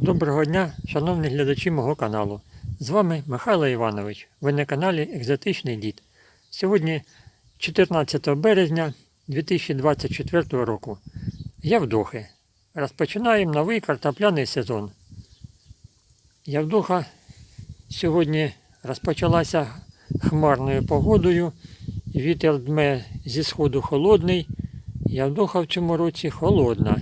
Доброго дня, шановні глядачі мого каналу. З вами Михайло Іванович. Ви на каналі Екзотичний Дід. Сьогодні 14 березня 2024 року. Явдохи. Розпочинаємо новий картопляний сезон. Явдоха сьогодні розпочалася хмарною погодою. Вітер дме зі сходу холодний. Явдоха в цьому році холодна.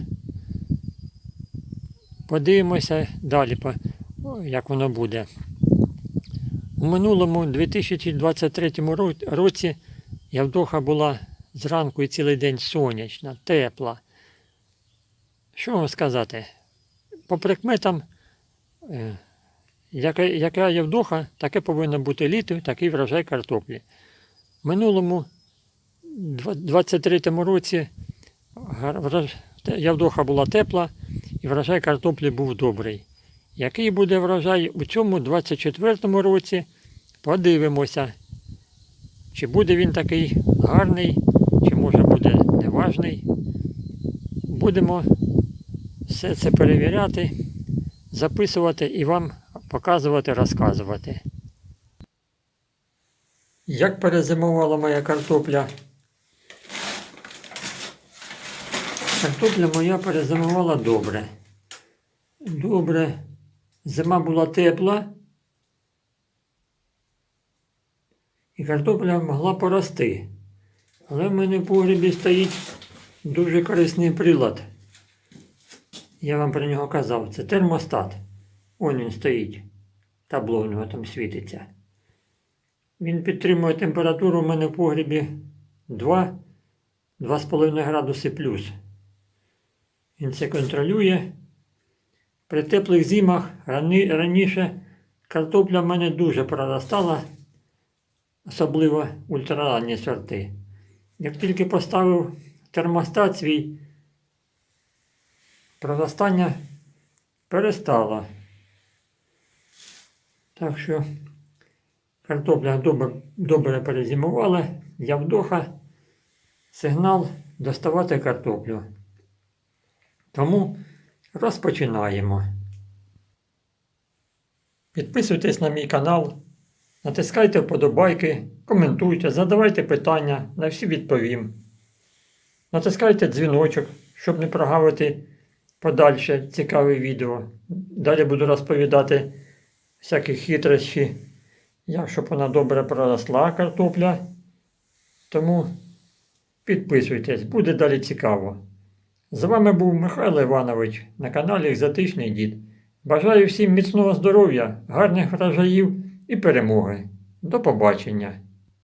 Подивимося далі, як воно буде. У минулому 2023 році Явдоха була зранку і цілий день сонячна, тепла. Що вам сказати? По прикметам, е, яка, Явдоха, таке повинно бути літо, такий врожай картоплі. В минулому 23 році Явдоха була тепла, і врожай картоплі був добрий. Який буде врожай у цьому 24-му році, подивимося, чи буде він такий гарний, чи може буде неважний. Будемо все це перевіряти, записувати і вам показувати, розказувати. Як перезимувала моя картопля? Картопля моя перезимувала добре. Добре. Зима була тепла. І картопля могла порости. Але в мене в погрібі стоїть дуже корисний прилад. Я вам про нього казав. Це термостат. Он він стоїть. Табло в нього там світиться. Він підтримує температуру в мене в погрібі 2 2,5 градуси плюс. Він це контролює. При теплих зимах рані- раніше картопля в мене дуже проростала, особливо ультраранні сорти. Як тільки поставив термостат свій, проростання перестало. Так що картопля добре, добре перезимувала, я вдоха, сигнал доставати картоплю. Тому розпочинаємо. Підписуйтесь на мій канал, натискайте вподобайки, коментуйте, задавайте питання, на всі відповім. Натискайте дзвіночок, щоб не прогавити подальше цікаве відео. Далі буду розповідати всякі хитрощі, як щоб вона добре проросла картопля. Тому підписуйтесь, буде далі цікаво. З вами був Михайло Іванович на каналі Екзотичний Дід. Бажаю всім міцного здоров'я, гарних врожаїв і перемоги. До побачення!